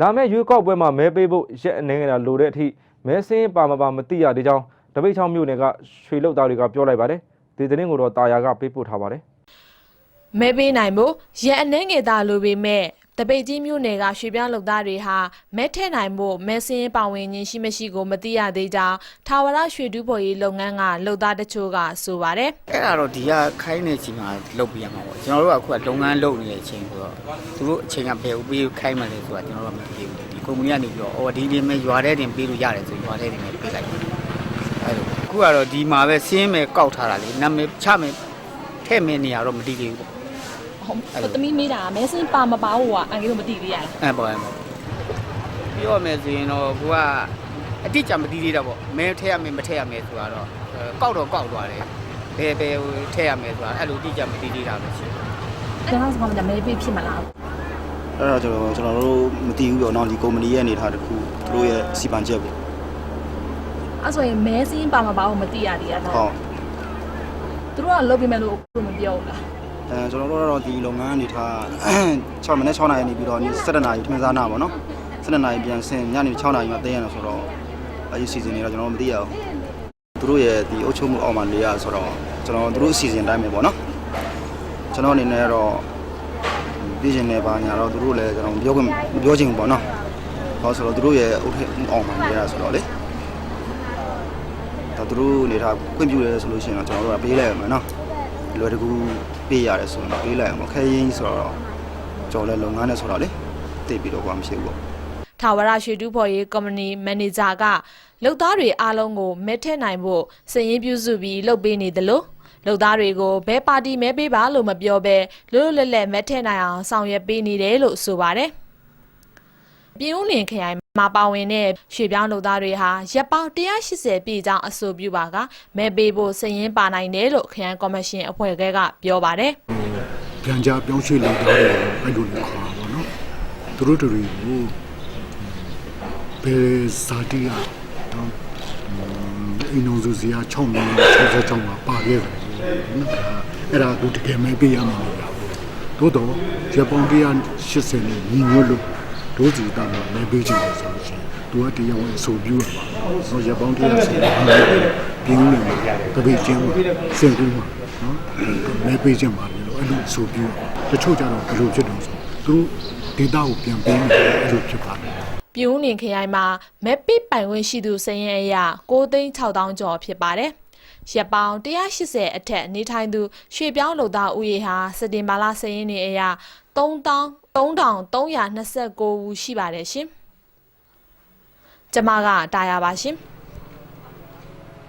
လာမယ့်ရွေးကောက်ပွဲမှာမဲပေးဖို့ရက်အနေငယ်တာလိုတဲ့အထိမဲစင်းပါမပါမသိရသေးကြောင်းတပိတ်ချောင်းမြို့နယ်ကရွှေလုတ်သားတွေကပြောလိုက်ပါတယ်ဒီသတင်းကိုတော့တာယာကပေးပို့ထားပါတယ်မဲပေးနိုင်ဖို့ရက်အနှဲငယ်သားလိုပေမဲ့ တပိတ်ကြီးမြို့နယ်ကရွှေပြားလုံသားတွေဟာမဲထည့်နိုင်ဖို့မဲစင်းပါဝင်ခြင်းရှိမရှိကိုမသိရသေးကြောင်းထာဝရရွှေတူးဖော်ရေးလုပ်ငန်းကလုံသားတချို့ကဆိုပါတယ်အဲ့ဒါတော့ဒီကခိုင်းနေချိန်မှာလုပ်ပြရမှာပေါ့ကျွန်တော်တို့ကအခုကလုပ်ငန်းလုပ်နေတဲ့အချိန်ဆိုတော့သူတို့အချိန်ကဘယ်ဦးပေးခိုင်းမှလဲဆိုတာကျွန်တော်တို့ကမသိဘူးဒီကုမ္ပဏီကနေပြီးတော့အော်ဒီဒီမဲ့ရွာတဲ့တင်ပေးလို့ရတယ်ဆိုရွာတဲ့တင်နဲ့ပေးလိုက်တယ်အဲ့လိုအခုကတော့ဒီမှာပဲစင်းမယ်ကောက်ထားတာလေနာမည်ချမယ်ထည့်မယ်နေရာတော့မသိသေးဘူးပေါ့ ဟုတ်သမီးမေးတာမဲစင်းပါမပါဘူးကအန်ကယ်တို့မသိသေးရလားအဲ့ပေါ့အဲ့ပေါ့ပြောရမယ်ဆိုရင်တော့ကိုကအတိအကျမသိသေးတာပေါ့မဲထည့်ရမယ်မထည့်ရမယ်ဆိုတာတော့ကောက်တော့ကောက်သွားတယ်ဘယ်ဘယ်ထည့်ရမယ်ဆိုတာအဲ့လိုအတိအကျမသိသေးတာပဲရှိတယ်ကျွန်တော်စကားမှမဲပေးဖြစ်မလားအဲ့ဒါကျွန်တော်ကျွန်တော်တို့မသိဘူးပေါ့နော်ဒီကုမ္ပဏီရဲ့အနေထားတစ်ခုသူတို့ရဲ့စီပန်ချက်ပေါ့အဲ့ဆိုရင်မဲစင်းပါမပါဘူးမသိရသေးရဟုတော့တ်သူတို့ကလုပ်ပေးမယ်လို့အခုမပြောဘူးလား အဲကျွန်တော်တို့ကတော့ဒီလုပ်ငန်းအနေထား6မိနစ်6နာရီနေပြီးတော့ဒီ7နာရီထမင်းစားနာပေါ့နော်7နာရီပြန်ဆင်းညနေ6နာရီမှတည့်ရအောင်ဆိုတော့အဲဒီစီစဉ်နေတော့ကျွန်တော်မသိရဘူးသူတို့ရဲ့ဒီအုပ်ချုပ်မှုအောက်မှာနေရဆိုတော့ကျွန်တော်တို့အစီအစဉ်တိုင်းပဲပေါ့နော်ကျွန်တော်အနေနဲ့ကတော့ပြည်ရှင်နေပါညာတော့သူတို့လည်းကျွန်တော်ပြောခွင့်မပြောချင်ဘူးပေါ့နော်ဟောဆိုတော့သူတို့ရဲ့အုပ်ချုပ်မှုအောက်မှာနေရဆိုတော့လေဒါသူတို့နေထားခွင့်ပြုရဲဆိုလို့ရှိရင်တော့ကျွန်တော်တို့ကပေးလိုက်ရမယ်နော် လွယ်တကူပေးရတယ်ဆိုရင်တော့ပေးလိုက်အောင်ခဲရင်းဆိုတော့ကြော်လဲလုပ်ငန်းနဲ့ဆိုတော့လေတိတ်ပြီးတော့ဘာမှမရှိဘူးပေါ့ထာဝရရွှေတူးဖော်ရေးကုမ္ပဏီမန်နေဂျာကလုပ်သားတွေအားလုံးကိုမဲထည့်နိုင်ဖို့စည်ရင်းပြုစုပြီးလုပ်ပေးနေတယ်လို့လုပ်သားတွေကိုဘဲပါတီမဲပေးပါလို့မပြောဘဲလွတ်လွတ်လပ်လပ်မဲထည့်နိုင်အောင်ဆောင်ရွက်ပေးနေတယ်လို့ဆိုပါတယ်။ ပြည်ဦးလင်ခရိုင်မှာပါဝင်တဲ့ရွှေပြောင်းလုပ်သားတွေဟာရက်ပေါင်း180ပြည့်ကြောင်းအဆိုပြုပါကမဲပေးဖို့စည်ရင်းပါနိုင်တယ်လို့ခရိုင်ကော်မရှင်အဖွဲ့ကပြောပါတယ်။ပြန်ကြပြောင်းရွှေ့လောက်တာတယ်အဲ့လိုမျိုးခေါ်တာပေါ့နော်သူတို့တို့တွေကိုဘယ်ဇာတိကတော့အင်းအောင်စုစီက6မိနစ်66မှာပါခဲ့တယ်နော်အဲ့ဒါသူတကယ်မဲပေးရမှာမဟုတ်ဘူးသို့တော့ဂျပန်180နဲ့ညီညွတ်လို့ ဒိုးစီတာမှာမဲပေးချင်တယ်ဆိုလို့ရှိရင်သူကတရားဝင်အဆိုပြုရမှာနော်ဂျပန်180ပြင်းနေမှာတပိတ်ချင်းမှာစင်ကူးမှာနော်မဲပေးချင်ပါတယ်လို့အဲ့လိုအဆိုပြုတချို့ကြတော့ဘယ်လိုဖြစ်တော့ဆိုသူတို့ဒေတာကိုပြန်ပေးနေတယ်အဲ့လိုဖြစ်ပါတယ်ပြည်ဦးလင်ခရိုင်မှာမက်ပစ်ပိုင်ဝင်ရှိသူစရင်အရ6သိန်း6000ကျော်ဖြစ်ပါတယ်။ ရက်ပေါင်း180အထက်နေထိုင်သူရွှေပြောင်းလုပ်သားဦးရေဟာစက်တင်ဘာလစရင်နေအရ3329ဦးရှိပါတယ်ရှင်။ကျမကတာယာပါရှင်။